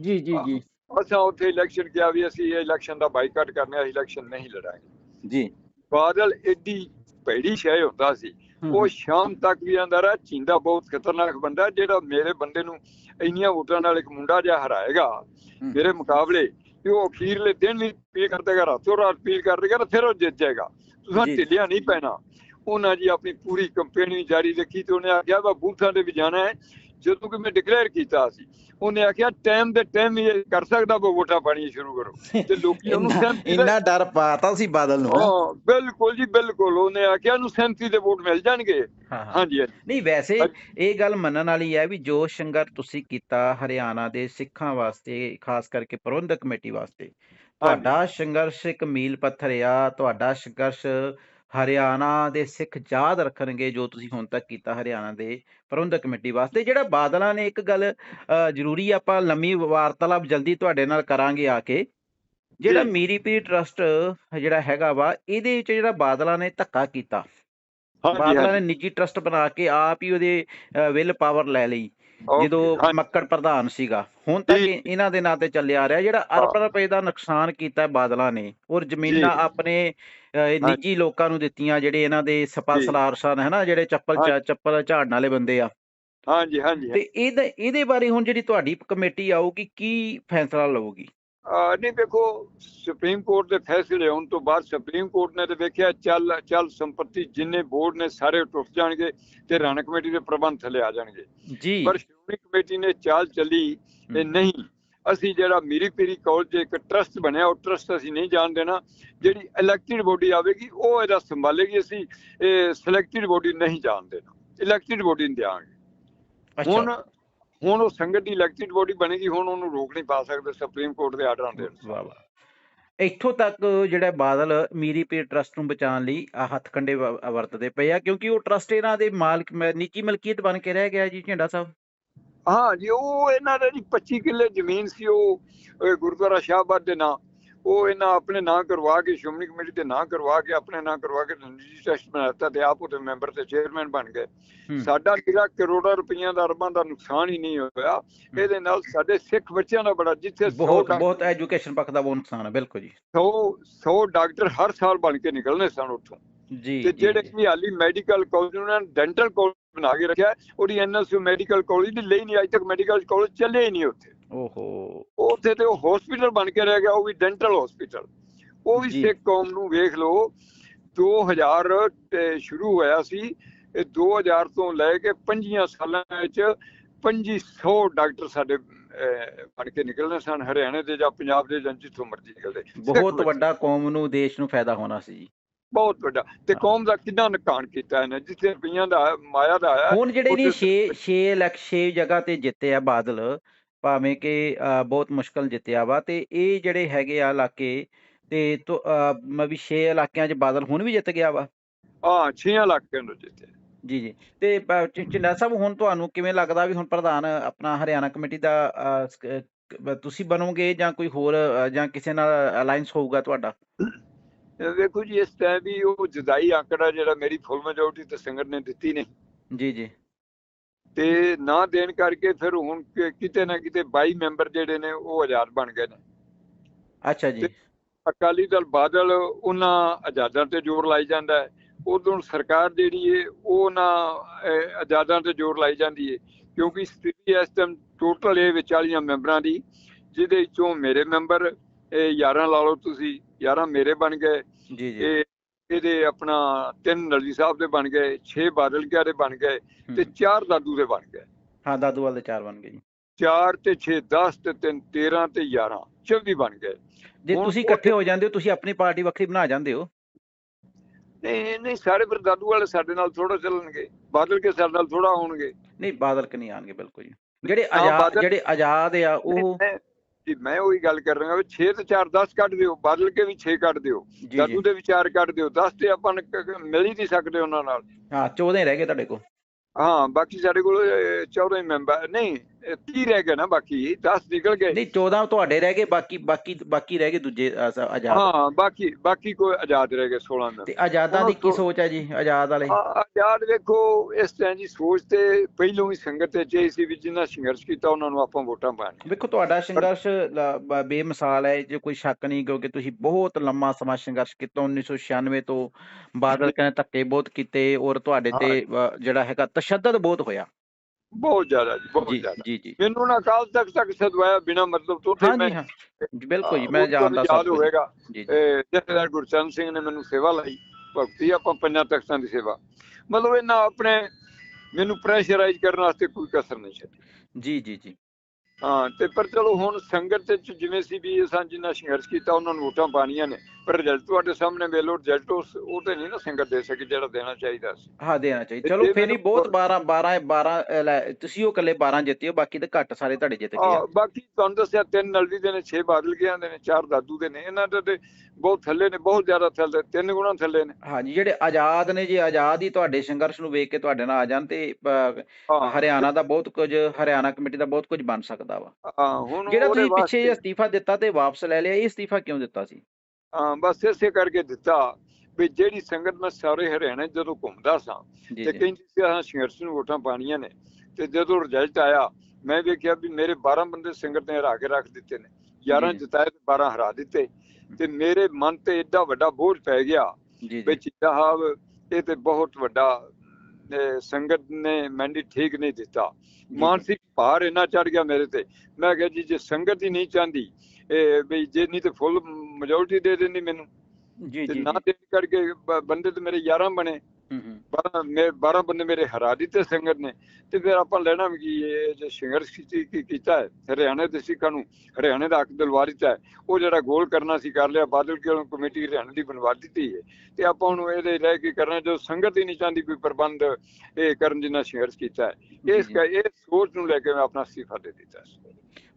ਜੀ ਜੀ ਜੀ। ਅਸਾਂ ਉੱਥੇ ਇਲੈਕਸ਼ਨ ਕਿਹਾ ਵੀ ਅਸੀਂ ਇਹ ਇਲੈਕਸ਼ਨ ਦਾ ਬਾਈਕਾਟ ਕਰਨਾ ਹੈ ਇਲੈਕਸ਼ਨ ਨਹੀਂ ਲੜਾਂਗੇ। ਜੀ। ਬਾਦਲ ਏਡੀ ਭੈੜੀ ਸ਼ੈ ਹੁੰਦਾ ਸੀ ਉਹ ਸ਼ਾਮ ਤੱਕ ਵੀ ਆਂਦਾ ਰਿਹਾ ਚਿੰਦਾ ਬਹੁਤ ਖਤਰਨਾਕ ਬੰਦਾ ਜਿਹੜਾ ਮੇਰੇ ਬੰਦੇ ਨੂੰ ਇੰਨੀਆਂ ਵੋਟਾਂ ਨਾਲ ਇੱਕ ਮੁੰਡਾ ਜਿਹਾ ਹਰਾਏਗਾ। ਮੇਰੇ ਮੁਕਾਬਲੇ ਤੇ ਉਹ ਅਖੀਰਲੇ ਦਿਨ ਵੀ ਪੀਲ ਕਰਦੇਗਾ ਰਾਤੋਂ ਰਾਤ ਪੀਲ ਕਰ ਦੇਗਾ ਤਾਂ ਫਿਰ ਉਹ ਜਿੱਤ ਜਾਏਗਾ। ਤੁਸੀਂ। ਢਿੱਲਿਆ ਨਹੀਂ ਪੈਣਾ। ਉਹਨਾਂ ਜੀ ਆਪਣੀ ਪੂਰੀ ਕੰਪੇਨ ਵੀ ਜਾਰੀ ਰੱਖੀ ਤੇ ਉਹਨੇ ਆਖਿਆ ਵਾ ਬੂਥਾਂ ਦੇ ਵੀ ਜਾਣਾ ਹੈ। ਜਦੋਂ ਕਿ ਮੈਂ ਡਿਕਲੇਅਰ ਕੀਤਾ ਸੀ ਉਹਨੇ ਆਖਿਆ ਟਾਈਮ ਦੇ ਟਾਈਮ ਹੀ ਇਹ ਕਰ ਸਕਦਾ ਉਹ ਵੋਟਾਂ ਪਾਣੀਆਂ ਸ਼ੁਰੂ ਕਰੋ। ਤੇ ਲੋਕੀ ਉਹਨੂੰ ਸਹਿਮਤੀ ਦੇ- ਇੰਨਾ ਡਰ ਪਾਤਾ ਸੀ ਬਾਦਲ ਨੂੰ ਹੈਂ? ਬਿਲਕੁਲ ਜੀ ਬਿਲਕੁਲ। ਉਹਨੇ ਆਖਿਆ ਨੂੰ ਸਹਿਮਤੀ ਦੇ ਵੋਟ ਮਿਲ ਜਾਣਗੇ। ਹਾਂਜੀ। ਨਹੀਂ ਵੈਸੇ ਇਹ ਗੱਲ ਮੰਨਣ ਵਾਲੀ ਹੈ ਵੀ ਜੋ ਸੰਘਰਸ਼ ਤੁਸੀਂ ਕੀਤਾ ਹਰਿਆਣਾ ਦੇ ਸਿੱਖਾਂ ਵਾਸਤੇ ਖਾਸ ਕਰਕੇ ਪ੍ਰਬੰਧਕ ਕਮੇਟੀ ਵਾਸਤੇ ਤੁਹਾਡਾ ਸੰਘਰਸ਼ ਇੱਕ ਮੀਲ ਪੱਥਰ ਆ ਤੁਹਾਡਾ ਸੰਘਰਸ਼ ਹਰਿਆਣਾ ਦੇ ਸਿੱਖ ਯਾਦ ਰੱਖਣਗੇ ਜੋ ਤੁਸੀਂ ਹੁਣ ਤੱਕ ਕੀਤਾ ਹਰਿਆਣਾ ਦੇ ਪ੍ਰਬੰਧਕ ਕਮੇਟੀ ਵਾਸਤੇ। ਜਿਹੜਾ ਬਾਦਲਾਂ ਨੇ ਇੱਕ ਗੱਲ ਜ਼ਰੂਰੀ ਆਪਾਂ ਲੰਮੀ ਵਾਰਤਾਲਾਪ ਜਲਦੀ ਤੁਹਾਡੇ ਨਾਲ ਕਰਾਂਗੇ ਆ ਕੇ। ਜਿਹੜਾ। ਮੀਰੀ ਪੀਰ ਟਰਸਟ ਜਿਹੜਾ ਹੈਗਾ ਵਾ ਇਹਦੇ ਵਿੱਚ ਜਿਹੜਾ ਬਾਦਲਾਂ ਨੇ ਧੱਕਾ ਕੀਤਾ। ਬਾਦਲਾਂ ਨੇ ਨਿੱਜੀ ਟਰਸਟ ਬਣਾ ਕੇ ਆਪ ਹੀ ਉਹਦੇ ਵਿਲ ਪਾਵਰ ਲੈ ਲਈ। ਜਦੋਂ ਮੱਕੜ ਪ੍ਰਧਾਨ ਸੀਗਾ ਹੁਣ ਤੱਕ ਇਹਨਾਂ ਦੇ ਨਾਂ ਤੇ ਚੱਲਿਆ ਆ ਰਿਹਾ ਜਿਹੜਾ ਅਰਬ ਰੁਪਏ ਦਾ ਨੁਕਸਾਨ ਕੀਤਾ ਬਾਦਲਾਂ ਨੇ ਔਰ ਜ਼ਮੀਨਾਂ। ਆਪਣੇ ਨਿੱਜੀ ਲੋਕਾਂ ਨੂੰ ਦਿੱਤੀਆਂ ਜਿਹੜੇ ਇਹਨਾਂ ਦੇ ਸਪਾ। ਸਲਾਰ ਸਨ ਹੈ ਨਾ ਜਿਹੜੇ ਚੱਪਲ। ਚੱਪਲ ਝਾੜਨ ਵਾਲੇ ਬੰਦੇ ਆ। ਹਾਂਜੀ ਹਾਂਜੀ। ਤੇ ਇਹਦੇ ਇਹਦੇ ਬਾਰੇ ਹੁਣ ਜਿਹੜੀ ਤੁਹਾਡੀ ਕਮੇਟੀ ਆਊਗੀ ਕੀ ਫੈਸਲਾ ਲਊਗੀ ਨਹੀਂ ਦੇਖੋ ਸੁਪਰੀਮ ਕੋਰਟ ਦੇ ਫੈਸਲੇ ਆਉਣ ਤੋਂ ਬਾਅਦ ਸੁਪਰੀਮ ਕੋਰਟ ਨੇ ਤੇ ਵੇਖਿਆ ਚੱਲ ਚੱਲ ਸੰਪਤੀ ਜਿੰਨੇ ਬੋਰਡ ਨੇ ਸਾਰੇ ਟੁੱਟ ਜਾਣਗੇ ਤੇ ਰਾਣਾ ਕਮੇਟੀ ਦੇ ਪ੍ਰਬੰਧ ਥੱਲੇ ਆ ਜਾਣਗੇ। ਜੀ। ਪਰ ਸ਼੍ਰੋਮਣੀ ਕਮੇਟੀ ਨੇ ਚਾਲ ਚੱਲੀ ਤੇ ਹਮ। ਨਹੀਂ ਅਸੀਂ ਜਿਹੜਾ ਮੀਰੀ ਪੀਰੀ ਕਾਲਜ ਇੱਕ ਟਰਸਟ ਬਣਿਆ ਉਹ ਟਰਸਟ ਅਸੀਂ ਨਹੀਂ ਜਾਣ ਦੇਣਾ। ਜਿਹੜੀ ਇਲੈਕਟਿਡ ਬੋਡੀ ਆਵੇਗੀ ਉਹ ਇਹਦਾ ਸੰਭਾਲੇਗੀ ਅਸੀਂ ਇਹ ਸਿਲੈਕਟਿਡ ਬੋਡੀ ਨਹੀਂ ਜਾਣ ਦੇਣਾ। ਇਲੈਕਟਿਡ ਬੋਡੀ ਨੂੰ ਦਿਆਂਗੇ। ਹੁਣ ਹੁਣ ਉਹ ਸੰਗਤ ਦੀ ਇਲੈਕਟਿਡ ਬੋਡੀ ਬਣੇਗੀ ਹੁਣ ਉਹਨੂੰ ਰੋਕ ਨਹੀਂ ਪਾ ਸਕਦੇ ਸੁਪਰੀਮ ਕੋਰਟ ਦੇ ਆਰਡਰਾਂ ਦੇ। ਵਾਹ ਵਾਹ ਇੱਥੋਂ ਤੱਕ ਜਿਹੜਾ ਬਾਦਲ ਮੀਰੀ ਪੀਰ ਟਰਸਟ ਨੂੰ ਬਚਾਉਣ ਲਈ ਆਹ ਹੱਥਕੰਡੇ ਵਰਤਦੇ ਪਏ ਆ ਕਿਉਂਕਿ ਉਹ ਟਰਸਟ ਇਹਨਾਂ ਦੇ ਮਾਲਕ ਨਿੱਜੀ ਮਲਕੀਅਤ ਬਣ ਕੇ ਰਹਿ ਗਿਆ ਜੀ ਝੰਡਾ ਸਾਹਿਬ ਹਾਂ ਜੀ ਉਹ ਇਹਨਾਂ ਦੇ ਜੀ 25 ਕਿੱਲੇ ਜ਼ਮੀਨ ਸੀ ਉਹ ਗੁਰਦੁਆਰਾ ਸ਼ਾਹਬਾਦ ਦੇ ਨਾਂ ਉਹ ਇਹਨਾਂ ਆਪਣੇ ਨਾਂ ਕਰਵਾ ਕੇ ਸ਼੍ਰੋਮਣੀ ਕਮੇਟੀ ਦੇ ਨਾਂ ਕਰਵਾ ਕੇ ਆਪਣੇ ਨਾਂ ਕਰਵਾ ਕੇ ਨਿੱਜੀ ਟਰਸਟ ਬਣਾਤਾ ਤੇ ਆਪ ਉਹਦੇ ਮੈਂਬਰ ਤੇ ਚੇਅਰਮੈਨ ਬਣ ਗਏ। ਸਾਡਾ ਜਿਹੜਾ ਕਰੋੜਾਂ ਰੁਪਈਆ ਦਾ ਅਰਬਾਂ ਦਾ ਨੁਕਸਾਨ ਹੀ ਨਹੀਂ ਹੋਇਆ ਇਹਦੇ ਨਾਲ ਸਾਡੇ ਸਿੱਖ ਬੱਚਿਆਂ ਦਾ ਬੜਾ ਜਿੱਥੇ 100 ਬਹੁਤ ਬਹੁਤ ਐਜੂਕੇਸ਼ਨ ਪੱਖ ਦਾ ਬਹੁਤ ਨੁਕਸਾਨ ਹੈ ਬਿਲਕੁਲ ਜੀ। 100 100 ਡਾਕਟਰ ਹਰ ਸਾਲ ਬਣ ਕੇ ਨਿਕਲਨੇ ਸਨ ਉੱਥੋਂ। ਜੀ ਤੇ ਜਿਹੜੇ। ਕਿ ਹਾਲੀ ਮੈਡੀਕਲ ਕਾਲਜ ਉਹਨਾਂ ਨੇ ਡੈਂਟਲ ਕਾਲਜ ਬਣਾ ਕੇ ਰੱਖਿਆ ਉਹਦੀ ਐਨਐਸਯੂ ਮੈਡੀਕਲ ਕਾਲਜ ਦੀ ਲਈ ਨਹੀਂ ਅਜੇ ਤੱਕ ਮੈਡੀਕਲ ਕਾਲਜ ਚੱਲੇ ਹੀ ਨਹੀਂ ਉੱਥੇ। ਓਹੋ ਉੱਥੇ ਤੇ ਉਹ ਹਸਪੀਟਲ ਬਣ ਕੇ ਰਹਿ ਗਿਆ ਉਹ ਵੀ ਡੈਂਟਲ ਹਸਪੀਟਲ ਉਹ ਵੀ। ਸਿੱਖ ਕੌਮ ਨੂੰ ਵੇਖ ਲਓ 2000 ਤੇ ਸ਼ੁਰੂ ਹੋਇਆ ਸੀ ਇਹ 2000 ਤੋਂ ਲੈ ਕੇ 5 ਸਾਲਾਂ ਵਿੱਚ 2500 ਡਾਕਟਰ ਸਾਡੇ ਬਣ ਕੇ ਨਿਕਲਨੇ ਸਨ ਹਰਿਆਣੇ ਦੇ ਜਾਂ ਪੰਜਾਬ ਦੇ ਜਾਂ ਜਿੱਥੋਂ ਮਰਜ਼ੀ ਨਿਕਲਦੇ ਬਹੁਤ। ਵੱਡਾ ਕੌਮ ਨੂੰ ਦੇਸ਼ ਨੂੰ ਫਾਇਦਾ ਹੋਣਾ ਸੀ ਬਹੁਤ ਵੱਡਾ ਤੇ। ਕੌਮ ਦਾ ਕਿੰਨਾ ਨੁਕਸਾਨ ਕੀਤਾ ਇਹਨੇ ਜਿੱਥੇ ਰੁਪਈਆਂ ਦਾ ਮਾਇਆ ਦਾ ਆਇਆ ਹੁਣ ਜਿਹੜੇ ਨੇ ਉੱਥੇ 6 6 ਲੱਖ 6 ਜਗ੍ਹਾ ਤੇ ਜਿੱਤੇ ਆ ਬਾਦਲ ਭਾਵੇਂ ਕਿ ਬਹੁਤ ਮੁਸ਼ਕਲ ਜਿੱਤਿਆ ਵਾ ਤੇ ਇਹ ਜਿਹੜੇ ਹੈਗੇ ਆ ਇਲਾਕੇ ਤੇ ਵੀ 6 ਇਲਾਕਿਆਂ 'ਚ ਬਾਦਲ ਹੁਣ ਵੀ ਜਿੱਤ ਗਿਆ ਵਾ। ਹਾਂ 6 ਲੱਖ ਨੂੰ ਜਿੱਤੇ ਜੀ ਜੀ। ਤੇ ਅ, ਚ- ਝੰਡਾ ਸਾਹਿਬ ਹੁਣ ਤੁਹਾਨੂੰ ਕਿਵੇਂ ਲੱਗਦਾ ਵੀ ਹੁਣ ਪ੍ਰਧਾਨ ਆਪਣਾ ਹਰਿਆਣਾ ਕਮੇਟੀ ਦਾ ਤੁਸੀਂ ਬਣੋਗੇ ਜਾਂ ਕੋਈ ਹੋਰ ਜਾਂ ਕਿਸੇ ਨਾਲ ਅਲਾਈਅੰਸ ਹੋਊਗਾ ਤੁਹਾਡਾ? ਵੇਖੋ ਜੀ ਇਸ ਟਾਈਮ ਵੀ ਉਹ ਜੁਦਾਈ ਆંકੜਾ ਜਿਹੜਾ ਮੇਰੀ ਫੁੱਲ ਮੈਜੋਰਟੀ ਤੇ ਸੰਗਤ ਨੇ ਦਿੱਤੀ ਨਹੀਂ ਜੀ ਜੀ। ਤੇ ਨਾ ਦੇਣ ਕਰਕੇ ਫਿਰ ਹੁਣ ਕਿਤੇ ਨਾ ਕਿਤੇ 22 ਮੈਂਬਰ ਜਿਹੜੇ ਨੇ ਉਹ ਆਜ਼ਾਦ ਬਣ ਗਏ ਨੇ। ਅੱਛਾ ਜੀ। ਅਕਾਲੀ ਦਲ ਬਾਦਲ ਉਹਨਾਂ ਆਜ਼ਾਦਾਂ ਤੇ ਜ਼ੋਰ ਲਾਈ ਜਾਂਦਾ ਹੈ। ਉਦੋਂ ਸਰਕਾਰ ਜਿਹੜੀ ਹੈ ਉਹ ਅਹ, ਆਜ਼ਾਦਾਂ ਤੇ ਜ਼ੋਰ ਲਾਈ ਜਾਂਦੀ ਹੈ ਕਿਉਂਕਿ ਸਥਿਤੀ ਇਸ ਟਾਈਮ ਟੋਟਲ ਇਹ ਵਿੱਚ 40 ਮੈਂਬਰਾਂ ਦੀ ਜਿਹਦੇ ਵਿੱਚੋਂ ਮੇਰੇ ਮੈਂਬਰ ਇਹ 11 ਲਾ ਲਓ ਤੁਸੀਂ 11 ਮੇਰੇ ਬਣ ਗਏ। ਜੀ ਜੀ। ਇਹਦੇ ਆਪਣਾ ਤਿੰਨ ਨਲਜੀ ਸਾਹਿਬ ਦੇ ਬਣ ਗਏ 6 ਬਾਦਲ ਕਿਆ ਦੇ ਬਣ ਗਏ ਤੇ ਚਾਰ ਦਾਦੂ ਦੇ ਬਣ ਗਏ। ਹਾਂ ਦਾਦੂਵਾਲ ਦੇ ਚਾਰ ਬਣ ਗਏ ਜੀ। 4 ਤੇ 6 10 ਤੇ 3 13 ਤੇ 11 24 ਬਣ ਗਏ। ਜੇ ਤੁਸੀਂ ਇਕੱਠੇ ਹੋ ਜਾਂਦੇ ਹੋ ਤੁਸੀਂ ਆਪਣੀ ਪਾਰਟੀ ਵੱਖਰੀ ਬਣਾ ਜਾਂਦੇ ਹੋ। ਨਹੀਂ ਨਹੀਂ ਸਾਰੇ ਫਿਰ ਦਾਦੂ ਵਾਲੇ ਸਾਡੇ ਨਾਲ ਥੋੜਾ ਚੱਲਣਗੇ। ਬਾਦਲ ਕੇ ਸਾਡੇ ਨਾਲ ਥੋੜਾ ਹੋਣਗੇ। ਨਹੀਂ ਬਾਦਲ ਕਿ ਨਹੀਂ ਆਣਗੇ ਬਿਲਕੁਲ ਜੀ। ਜਿਹੜੇ ਆਜ਼ਾਦ ਜਿਹੜੇ ਆਜ਼ਾਦ ਆ ਉਹ ਜੀ ਮੈਂ ਉਹੀ ਗੱਲ ਕਰ ਰਿਹਾ 6 ਤੇ 4 10 ਕੱਢ ਦਿਓ ਬਾਦਲ ਕੇ ਵੀ 6 ਕੱਢ ਦਿਓ ਦਾਦੂ ਦੇ ਵਿਚਾਰ ਕੱਢ ਦਿਓ 10 ਤੇ ਆਪਾਂ ਮਿਲ ਹੀ ਨਹੀਂ ਸਕਦੇ ਉਹਨਾਂ ਨਾਲ। ਹਾਂ 14 ਰਹਿ ਗਏ ਤੁਹਾਡੇ ਕੋਲ। ਹਾਂ ਬਾਕੀ ਸਾਡੇ ਕੋਲ 14 ਮੈਂਬਰ ਨਹੀਂ 30 ਰਹਿ ਗਏ ਨਾ ਬਾਕੀ 10 ਨਿਕਲ ਗਏ। ਨਹੀਂ 14 ਤੁਹਾਡੇ ਰਹਿ ਗਏ ਬਾਕੀ ਬਾਕੀ ਬਾਕੀ ਰਹਿ ਗਏ ਦੂਜੇ ਆਜ਼ਾਦ। ਹਾਂ ਬਾਕੀ ਬਾਕੀ ਕੋਈ ਆਜ਼ਾਦ ਰਹਿ ਗਏ 16 ਮੈਂਬਰ ਤੇ ਆਜ਼ਾਦਾਂ ਦੀ ਕੀ ਸੋਚ ਹੈ ਜੀ ਆਜ਼ਾਦ ਵਾਲੇ? ਆਜ਼ਾਦ ਵੇਖੋ ਇਸ ਤਰ੍ਹਾਂ ਦੀ ਸੋਚ ਤੇ ਪਹਿਲੋਂ ਹੀ ਸੰਗਤ ਤੇ ਚਾਹੀ ਸੀ ਵੀ ਜਿਨ੍ਹਾਂ ਸੰਘਰਸ਼ ਕੀਤਾ ਉਹਨਾਂ ਨੂੰ ਆਪਾਂ ਵੋਟਾਂ ਪਾਣੀਆਂ ਵੇਖੋ ਤੁਹਾਡਾ ਸੰਘਰਸ਼ ਬੇਮਿਸਾਲ ਹੈ ਜੇ ਕੋਈ ਸ਼ੱਕ ਨਹੀਂ ਕਿਉਂਕਿ ਤੁਸੀਂ ਬਹੁਤ ਲੰਮਾ ਸਮਾਂ ਸੰਘਰਸ਼ ਕੀਤਾ 1996 ਤੋਂ ਬਾਦਲ ਕਹਿੰਦੇ ਧੱਕੇ ਬਹੁਤ ਕੀਤੇ ਔਰ ਤੁਹਾਡੇ ਤੇ ਜਿਹੜਾ ਹੈਗਾ ਤਸ਼ੱਦਦ ਬਹੁਤ ਹੋਇਆ। ਬਹੁਤ ਜ਼ਿਆਦਾ ਜੀ ਬਹੁਤ ਜ਼ਿਆਦਾ। ਜੀ ਜੀ। ਮੈਨੂੰ ਨਾ ਕਾਲ ਤੱਕ ਤੱਕ ਸਦਵਾਇਆ ਬਿਨਾ ਮਤਲਬ ਤੋਂ ਤੇ ਮੈਂ ਬਿਲਕੁਲ ਜੀ ਮੈਂ ਜਾਣਦਾ ਸਭ ਇਹ ਜਥੇਦਾਰ ਗੁਰਚਰਨ ਸਿੰਘ ਨੇ ਮੈਨੂੰ ਸੇਵਾ ਲਈ ਭਗਤੀ ਆਪਾਂ ਪੰਜਾਂ ਤਖਤਾਂ ਦੀ ਸੇਵਾ। ਮਤਲਬ ਇਹਨਾਂ ਆਪਣੇ ਮੈਨੂੰ ਪ੍ਰੈਸ਼ਰਾਈਜ਼ ਕਰਨ ਵਾਸਤੇ ਕੋਈ ਕਸਰ ਨਹੀਂ ਛੱਡੀ। ਜੀ ਜੀ ਜੀ। ਹਾਂ ਤੇ ਪਰ ਚਲੋ ਹੁਣ ਸੰਗਤ ਦੇ ਚ ਜਿਵੇਂ ਸੀ ਵੀ ਅਸਾਂ ਜਿੰਨਾ ਸੰਘਰਸ਼ ਕੀਤਾ ਉਹਨਾਂ ਨੂੰ ਵੋਟਾਂ ਪਾਣੀਆਂ ਨੇ। ਪਰ ਰਿਜ਼ਲਟ ਤੁਹਾਡੇ ਸਾਹਮਣੇ ਵੇਲੋ ਰਿਜ਼ਲਟ ਉਸ ਉਹ ਤੇ ਨਹੀਂ ਨਾ ਸੰਗਤ ਦੇ ਸਕੀ ਜਿਹੜਾ ਦੇਣਾ ਚਾਹੀਦਾ ਸੀ। ਹਾਂ ਦੇਣਾ ਚਾਹੀਦਾ। ਚਲੋ ਫੇਰ ਹੀ ਬਹੁਤ ਬਹੁਤ- 12 12 12 ਤੁਸੀਂ ਉਹ ਇਕੱਲੇ 12 ਜਿੱਤੇ ਹੋ ਬਾਕੀ ਤਾਂ ਘੱਟ ਸਾਰੇ ਤੁਹਾਡੇ ਜਿੱਤ ਗਏ ਬਾਕੀ ਤੁਹਾਨੂੰ ਦੱਸਿਆ ਤਿੰਨ ਨਲਦੀ ਦੇ ਨੇ 6 ਬਾਦਲ ਗਿਆ ਦੇ ਨੇ ਚਾਰ ਦਾਦੂ ਦੇ ਨੇ। ਇਹਨਾਂ ਦੇ ਬਹੁਤ ਥੱਲੇ ਨੇ ਬਹੁਤ ਜ਼ਿਆਦਾ ਥੱਲੇ ਤਿੰਨ ਗੁਣਾ ਥੱਲੇ ਨੇ। ਹਾਂਜੀ ਜਿਹੜੇ ਆਜ਼ਾਦ ਨੇ ਜੇ ਆਜ਼ਾਦ ਹੀ ਤੁਹਾਡੇ ਸੰਘਰਸ਼ ਨੂੰ ਵੇਖ ਕੇ ਤੁਹਾਡੇ ਨਾਲ ਆ ਜਾਣ ਤੇ ਹਰਿਆਣਾ ਦਾ ਬਹੁਤ ਕੁਝ ਹਰਿਆਣਾ ਕਮੇਟੀ ਦਾ ਬਹੁਤ ਕੁਝ ਬਣ ਸਕਦਾ ਵਾ। ਹਾਂ ਹੁਣ ਜਿਹੜਾ ਤੁਸੀਂ ਪਿੱਛੇ ਅਸਤੀਫਾ ਦਿੱਤਾ ਤੇ ਵਾਪਸ ਲੈ ਲਿਆ ਇਹ ਅਸਤੀਫਾ ਕਿਉਂ ਦਿੱਤਾ ਸੀ? ਬਸ ਇਸੇ ਕਰਕੇ ਦਿੱਤਾ ਵੀ ਜਿਹੜੀ ਸੰਗਤ ਮੈਂ ਸਾਰੇ ਹਰਿਆਣੇ ਜਦੋਂ ਘੁੰਮਦਾ ਸਾਂ ਤੇ ਕਹਿੰਦੀ ਸੀ ਆਹ ਸੰਘਰਸ਼ ਨੂੰ ਵੋਟਾਂ ਪਾਣੀਆਂ ਨੇ। ਤੇ ਜਦੋਂ ਰਿਜ਼ਲਟ ਆਇਆ ਮੈਂ ਵੇਖਿਆ ਵੀ ਮੇਰੇ 12 ਬੰਦੇ ਸੰਗਤ ਨੇ ਹਰਾ ਕੇ ਰੱਖ ਦਿੱਤੇ ਨੇ। 11 ਜੀ। ਜਿਤਾਏ ਤੇ 12 ਹਰਾ ਦਿੱਤੇ। ਤੇ ਮੇਰੇ ਮਨ ਤੇ ਏਡਾ ਵੱਡਾ ਬੋਝ ਪੈ ਗਿਆ ਜੀ ਵੀ ਜੀ। ਚੀਤਾ ਸਾਹਿਬ ਇਹ ਤੇ ਬਹੁਤ ਵੱਡਾ ਸੰਗਤ ਨੇ ਮੈਨੂੰ ਠੀਕ ਨਹੀਂ ਦਿੱਤਾ। ਮਾਨਸਿਕ ਭਾਰ ਇੰਨਾ ਚੜ ਗਿਆ ਮੇਰੇ ਤੇ। ਮੈਂ ਕਿਹਾ ਜੀ ਜੇ ਸੰਗਤ ਹੀ ਨਹੀਂ ਚਾਹੁੰਦੀ ਇਹ ਵੀ ਜੇ ਨਹੀਂ ਤੇ ਫੁੱਲ ਮੈਜੋਰਟੀ ਦੇ ਦਿੰਦੀ ਮੈਨੂੰ। ਜੀ ਤੇ ਜੀ ਨਾ ਦੇਣ ਕਰਕੇ ਬੰਦੇ ਤੇ ਮੇਰੇ 11 ਬਣੇ। ਹੂੰ ਹੂੰ। 12 ਮੇ 12 ਬੰਦੇ ਮੇਰੇ ਹਰਾ ਦਿੱਤੇ ਸੰਗਤ ਨੇ। ਤੇ ਫਿਰ ਆਪਾਂ ਲੈਣਾ ਵੀ ਕੀ ਇਹ ਜੇ ਸੰਘਰਸ਼ ਕੀਤੀ ਕੀ ਕੀਤਾ ਹੈ? ਹਰਿਆਣੇ ਦੇ ਸਿੱਖਾਂ ਨੂੰ ਹਰਿਆਣੇ ਦਾ ਹੱਕ ਦਿਲਵਾ ਦਿੱਤਾ ਹੈ। ਉਹ ਜਿਹੜਾ ਗੋਲ ਕਰਨਾ ਸੀ ਕਰ ਲਿਆ। ਬਾਦਲ ਕਿਉਂ ਕਮੇਟੀ ਹਰਿਆਣੇ ਦੀ ਬਣਵਾ ਦਿੱਤੀ ਹੈ। ਤੇ ਆਪਾਂ ਨੂੰ ਇਹਦੇ ਰਹਿ ਕੇ ਕਰਨਾ ਜੋ ਸੰਗਤ ਹੀ ਨਹੀਂ ਚਾਹੁੰਦੀ ਕੋਈ ਪ੍ਰਬੰਧ ਇਹ ਕਰਨ ਜਿੰਨਾ ਸੰਘਰਸ਼ ਕੀਤਾ ਹੈ। ਇਸ ਇਹ ਸੋਚ ਨੂੰ ਲੈ ਕੇ ਮੈਂ ਆਪਣਾ ਅਸਤੀਫਾ ਦੇ ਦਿੱਤਾ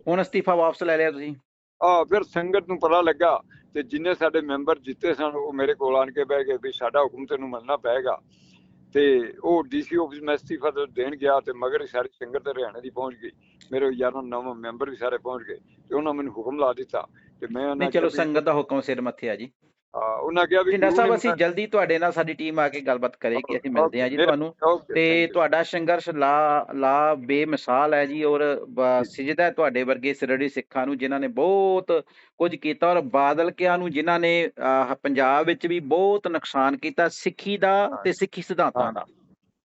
ਹੁਣ ਅਸਤੀਫਾ ਵਾਪਸ ਲੈ ਲਿਆ ਤੁਸੀਂ? ਆ ਫਿਰ ਸੰਗਤ ਨੂੰ ਪਤਾ ਲੱਗਾ ਤੇ ਜਿੰਨੇ ਸਾਡੇ ਮੈਂਬਰ ਜਿੱਤੇ ਸਨ ਉਹ ਮੇਰੇ ਕੋਲ ਆਣ ਕੇ ਬਹਿ ਗਏ ਵੀ ਸਾਡਾ ਹੁਕਮ ਤੈਨੂੰ ਮੰਨਣਾ ਪਏਗਾ। ਤੇ ਉਹ ਡੀਸੀ ਆਫਿਸ ਮੈਂ ਅਸਤੀਫਾ ਦੇ- ਦੇਣ ਗਿਆ ਤੇ ਮਗਰ ਸਾਰੀ ਸੰਗਤ ਹਰਿਆਣੇ ਦੀ ਪਹੁੰਚ ਗਈ। ਮੇਰੇ 11 ਨੌ ਮੈਂਬਰ ਵੀ ਸਾਰੇ ਪਹੁੰਚ ਗਏ ਤੇ ਉਹਨਾਂ ਮੈਨੂੰ ਹੁਕਮ ਲਾ ਦਿੱਤਾ ਤੇ ਮੈਂ ਉਹਨਾਂ ਚਲੋ ਸੰਗਤ ਦਾ ਹੁਕਮ ਸਿਰ ਮੱਥੇ ਆ ਜੀ। ਉਹਨਾਂ ਕਿਹਾ ਵੀ ਜਿੰਦਾ ਸਾਹਿਬ ਅਸੀਂ ਜਲਦੀ ਤੁਹਾਡੇ ਨਾਲ ਸਾਡੀ ਟੀਮ ਆ ਕੇ ਗੱਲਬਾਤ ਕਰੇਗੀ ਅਸੀਂ ਮਿਲਦੇ ਹਾਂ ਜੀ ਤੁਹਾਨੂੰ ਤੇ. ਤੁਹਾਡਾ ਸੰਘਰਸ਼ ਲਾ ਲਾ ਬੇਮਿਸਾਲ ਹੈ ਜੀ ਔਰ ਸਿਜਦਾ ਤੁਹਾਡੇ ਵਰਗੇ ਸਿਰੜੀ ਸਿੱਖਾਂ ਨੂੰ ਜਿਨ੍ਹਾਂ ਨੇ ਬਹੁਤ ਕੁਝ ਕੀਤਾ ਔਰ ਬਾਦਲ ਕਿਆਂ ਨੂੰ ਜਿਨ੍ਹਾਂ ਨੇ ਪੰਜਾਬ ਵਿੱਚ ਵੀ ਬਹੁਤ ਨੁਕਸਾਨ ਕੀਤਾ ਸਿੱਖੀ ਦਾ ਤੇ ਸਿੱਖੀ ਸਿਧਾਂਤਾਂ। ਦਾ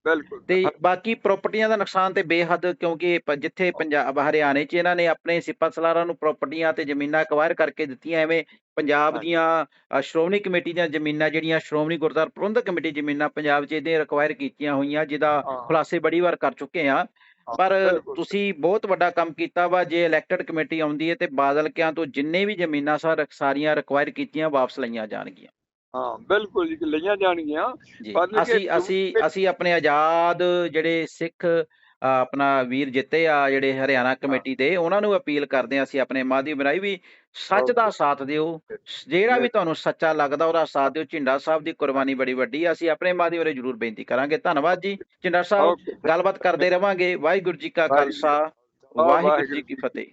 ਬਿਲਕੁਲ ਤੇ ਬਾਕੀ ਪ੍ਰਾਪਰਟੀਆਂ ਦਾ ਨੁਕਸਾਨ ਤੇ ਬੇਹੱਦ ਕਿਉਂਕਿ ਜਿੱਥੇ ਪੰਜਾਬ ਹਰਿਆਣੇ 'ਚ ਇਹਨਾਂ ਨੇ ਆਪਣੇ ਸਿਪਤ ਸਲਾਰਾਂ ਨੂੰ ਪ੍ਰਾਪਰਟੀਆਂ ਤੇ ਜ਼ਮੀਨਾਂ ਅਕਵਾਇਰ ਕਰਕੇ ਦਿੱਤੀਆਂ ਐਵੇਂ ਪੰਜਾਬ। ਦੀਆਂ ਸ਼੍ਰੋਮਣੀ ਕਮੇਟੀ ਦੀਆਂ ਜ਼ਮੀਨਾਂ ਜਿਹੜੀਆਂ ਸ਼੍ਰੋਮਣੀ ਗੁਰਦੁਆਰਾ ਪ੍ਰਬੰਧਕ ਕਮੇਟੀ ਜ਼ਮੀਨਾਂ ਪੰਜਾਬ 'ਚ ਇਹਦੇ ਰਿਕਵਾਇਰ ਕੀਤੀਆਂ ਹੋਈਆਂ ਜਿਹਦਾ। ਖੁਲਾਸੇ ਬੜੀ ਵਾਰ ਕਰ ਚੁੱਕੇ ਆ ਪਰ। ਤੁਸੀਂ ਬਹੁਤ ਵੱਡਾ ਕੰਮ ਕੀਤਾ ਵਾ ਜੇ ਇਲੈਕਟਡ ਕਮੇਟੀ ਆਉਂਦੀ ਹੈ ਤੇ ਬਾਦਲ ਕਿਆਂ ਤੋਂ ਜਿੰਨੇ ਵੀ ਜ਼ਮੀਨਾਂ ਸਾਰੀਆਂ ਰਿਕਵਾਇਰ ਕੀਤੀਆਂ ਵਾਪਸ ਲਈਆਂ ਜਾਣਗੀਆਂ ਹਾਂ ਬਿਲਕੁਲ ਜੀ ਲਈਆਂ ਜਾਣਗੀਆਂ। ਬਾਦਲ ਅਸੀਂ ਅਸੀਂ ਅਸੀਂ ਆਪਣੇ ਆਜ਼ਾਦ ਜਿਹੜੇ ਸਿੱਖ ਆਪਣਾ ਵੀਰ ਜਿੱਤੇ ਆ ਜਿਹੜੇ ਹਰਿਆਣਾ ਕਮੇਟੀ ਦੇ ਉਹਨਾਂ ਨੂੰ ਅਪੀਲ ਕਰਦੇ ਆ ਅਸੀਂ ਆਪਣੇ ਮਾਧਿਅਮ ਰਾਹੀਂ ਵੀ ਸੱਚ ਦਾ ਸਾਥ ਦਿਓ। ਜਿਹੜਾ ਵੀ ਤੁਹਾਨੂੰ ਸੱਚਾ ਲੱਗਦਾ ਉਹਦਾ ਸਾਥ ਦਿਓ। ਝਿੰਡਾ ਸਾਹਿਬ ਦੀ ਕੁਰਬਾਨੀ ਬੜੀ ਵੱਡੀ ਆ। ਅਸੀਂ ਆਪਣੇ ਮਾਧਿਅਮ ਰਾਹੀਂ ਜ਼ਰੂਰ ਬੇਨਤੀ ਕਰਾਂਗੇ। ਧੰਨਵਾਦ ਜੀ। ਝਿੰਡਾ ਸਾਹਿਬ ਗੱਲਬਾਤ ਕਰਦੇ ਰਵਾਂਗੇ। ਵਾਹਿਗੁਰੂ ਜੀ ਕਾ ਖਾਲਸਾ ਵਾਹਿਗੁਰੂ ਜੀ ਕੀ ਫਤਿਹ।